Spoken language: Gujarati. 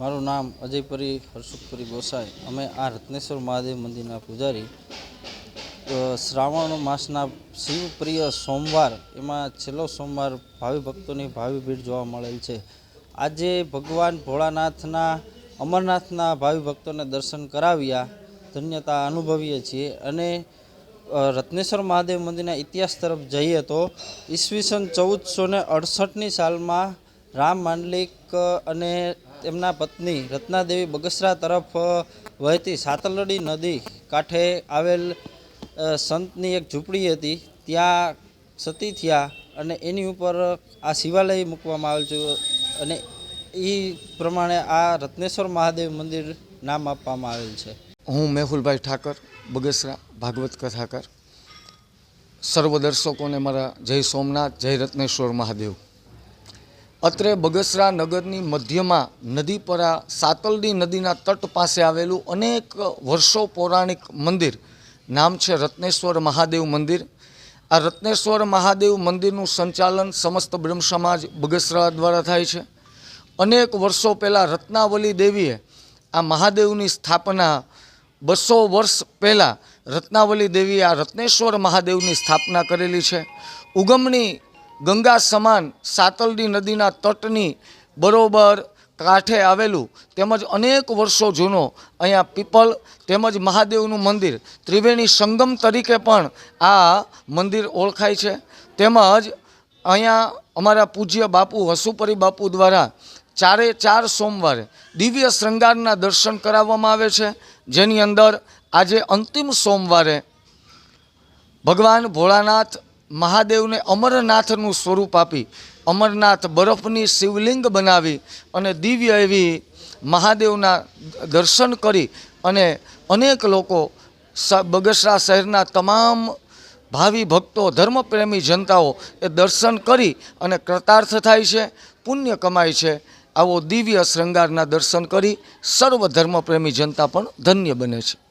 મારું નામ અજયપરી હર્ષુદપરી ગોસાઈ. અમે આ રત્નેશ્વર મહાદેવ મંદિરના પૂજારી. શ્રાવણ માસના શિવપ્રિય સોમવાર, એમાં છેલ્લો સોમવાર ભાવિ ભક્તોની ભાવિ ભીડ જોવા મળેલ છે. આજે ભગવાન ભોળાનાથના, અમરનાથના ભાવિ ભક્તોને દર્શન કરાવ્યા. ધન્યતા અનુભવીએ છીએ અને રત્નેશ્વર મહાદેવ મંદિરના ઇતિહાસ તરફ જઈએ તો, ઈસવીસન ચૌદસો ને અડસઠની સાલમાં રામ માંડલિક અને તેમના પત્ની રત્નાદેવી બગસરા તરફ વહેતી સાતલડી નદી કાંઠે આવેલ સંતની એક ઝૂંપડી હતી. ત્યાં સતી થયા અને એની ઉપર આ શિવાલય મૂકવામાં આવેલ છે. અને એ પ્રમાણે આ રત્નેશ્વર મહાદેવ મંદિર નામ આપવામાં આવેલ છે. હું મેહુલભાઈ ઠાકર, બગસરા, ભાગવત કથાકર. સર્વ દર્શકોને મારા જય સોમનાથ, જય રત્નેશ્વર મહાદેવ. અત્રે બગસરા નગરની મધ્યમાં નદી પર આ સાતલડી નદીના તટ પાસે આવેલું અનેક વર્ષો પૌરાણિક મંદિર. નામ છે રત્નેશ્વર મહાદેવ મંદિર. આ રત્નેશ્વર મહાદેવ મંદિરનું સંચાલન સમસ્ત બ્રહ્મ સમાજ બગસરા દ્વારા થાય છે. અનેક વર્ષો પહેલાં રત્નાવલી દેવીએ આ મહાદેવની સ્થાપના બસો વર્ષ પહેલાં રત્નાવલી દેવીએ આ રત્નેશ્વર મહાદેવની સ્થાપના કરેલી છે. ઉગમણી ગંગા સમાન સાતલડી નદીના તટની બરોબર કાંઠે આવેલું તેમજ અનેક વર્ષો જૂનો અહીંયા પીપલ તેમજ મહાદેવનું મંદિર. ત્રિવેણી સંગમ તરીકે પણ આ મંદિર ઓળખાય છે. તેમજ અહીંયા અમારા પૂજ્ય બાપુ હસુપરી બાપુ દ્વારા ચારે ચાર સોમવારે દિવ્ય શૃંગારના દર્શન કરાવવામાં આવે છે. જેની અંદર આજે અંતિમ સોમવારે ભગવાન ભોળાનાથ મહાદેવને અમરનાથનું સ્વરૂપ આપી, અમરનાથ બરફની શિવલિંગ બનાવી અને દિવ્ય એવી મહાદેવના દર્શન કરી અને અનેક લોકો બગસરા શહેરના તમામ ભાવિ ભક્તો, ધર્મપ્રેમી જનતાઓ એ દર્શન કરી અને કૃતાર્થ થાય છે, પુણ્ય કમાય છે. આવો દિવ્ય શૃંગારના દર્શન કરી સર્વ ધર્મપ્રેમી જનતા પણ ધન્ય બને છે.